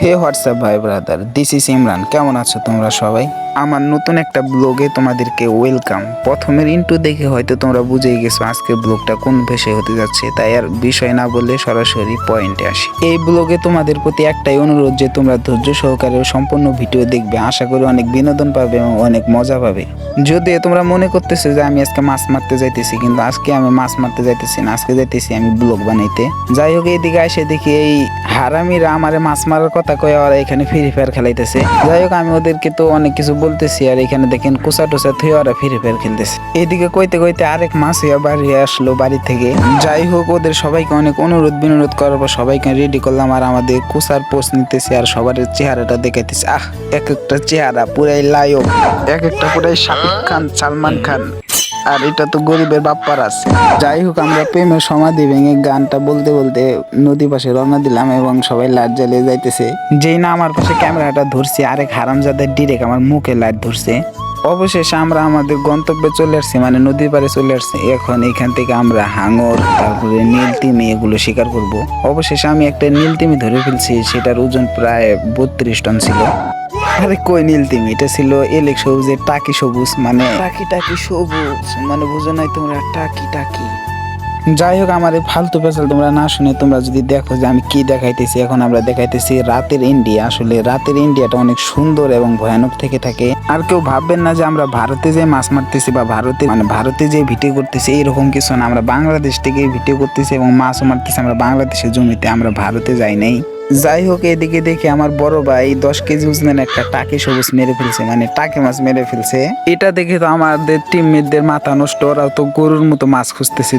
হে WhatsApp ভাই brother this is Imran কেমন আছো তোমরা সবাই? আমার নতুন একটা ব্লগে তোমাদেরকে ওয়েলকাম প্রথমের ইন্টু দেখে হয়তো তোমরা বুঝেই গেছো আজকে ব্লগটা কোন ভেসে হতে যাচ্ছে, তাই আর বিষয় না বললে সরাসরি পয়েন্টে আসি। এই ব্লগে তোমাদের প্রতি একটাই অনুরোধ যে তোমরা ধৈর্য সহকারে সম্পূর্ণ ভিডিও দেখবে, আশা করি অনেক বিনোদন পাবে এবং অনেক মজা পাবে। যদিও তোমরা মনে করতেছো যে আমি আজকে মাছ মারতে যাইতেছি, কিন্তু আজকে আমি মাছ মারতে যাইতেছি না, আজকে যাইতেছি আমি ব্লগ বানাইতে। যাই হোক, এইদিকে এসে দেখি এই হারামিরা আমারে মাছ মারার কথা কয়ে ওরা এখানে ফ্রি ফায়ার খেলাইতেছে। যাই হোক, আমি ওদেরকে তো অনেক কিছু বলতেছি, আর এখানে দেখেন কুচা টুচা থুয়ে ওরা ফিরে ফের খেলতেছে। এদিকে কইতে কইতে আরেক মাছ ইয়া বাড়ি আসলো বাড়ি থেকে। যাই হোক, ওদের সবাইকে অনেক অনুরোধ বিনোরোধ করার পর সবাইকে রেডি করলাম আর আমাদের কুচার পোস্ট নিতেছি আর সবার চেহারাটা দেখাইতেছি। আহ, এক একটা চেহারা পুরাই লায়ক। এক একটা পুরাই শাকিব খান, সালমান খান। আর এটা তো গরিবের বাপ্পার আছে যাই হোক, আমরা প্রেমের সমাধি ভেঙে গানটা বলতে বলতে নদী পাশে রওনা দিলাম এবং সবাই লাইট জ্বালিয়ে যাইতেছে। যেই না আমার পাশে ক্যামেরাটা ধরছি, আরেক হারামজাদের ডিরেক্ট আমার মুখে লাইট ধরছে। অবশেষে আমরা আমাদের গন্তব্যে চলে আসছি মানে নদীর পাড়ে চলে আসছি। এখন এখান থেকে আমরা হাঙর, তারপরে নীলতিমি এগুলো শিকার করব। অবশেষে আমি একটা নীলতিমি ধরে ফেলছি, সেটার ওজন প্রায় বত্রিশ টন ছিল। আরে কই নীলতিমি এটা ছিল এলেক সবুজের টাকি সবুজ মানে টাকি টাকি সবুজ মানে বুঝো নাই তোমরা টাকি টাকি। যাই হোক আমার এই ফালতু পেছাল তোমরা না শুনে তোমরা যদি দেখো যে আমি কি দেখাইতেছি এখন আমরা দেখাইতেছি রাতের ইন্ডিয়া। আসলে রাতের ইন্ডিয়াটা অনেক সুন্দর এবং ভয়ানক থেকে থাকে। আর কেউ ভাববেন না যে আমরা ভারতে যে মাছ মারতেছি বা ভারতে মানে ভারতে যে ভিডিও করতেছি এইরকম কিছু না। আমরা বাংলাদেশ থেকে ভিডিও করতেছি এবং মাছও মারতেছি আমরা বাংলাদেশের জমিতে আমরা ভারতে যাই নাই। যাই হোক, এদিকে দেখে আমার বড় ভাই দশ কেজি ওজনের একটা টাকে সবুজ মেরে ফেলছে মানে টাকে মাছ মেরে ফেলছে। এটা দেখে তো আমাদের টিমমেটদের মাথা নষ্ট, ওরাও তো গরুর মতো মাছ খুঁজতেছে।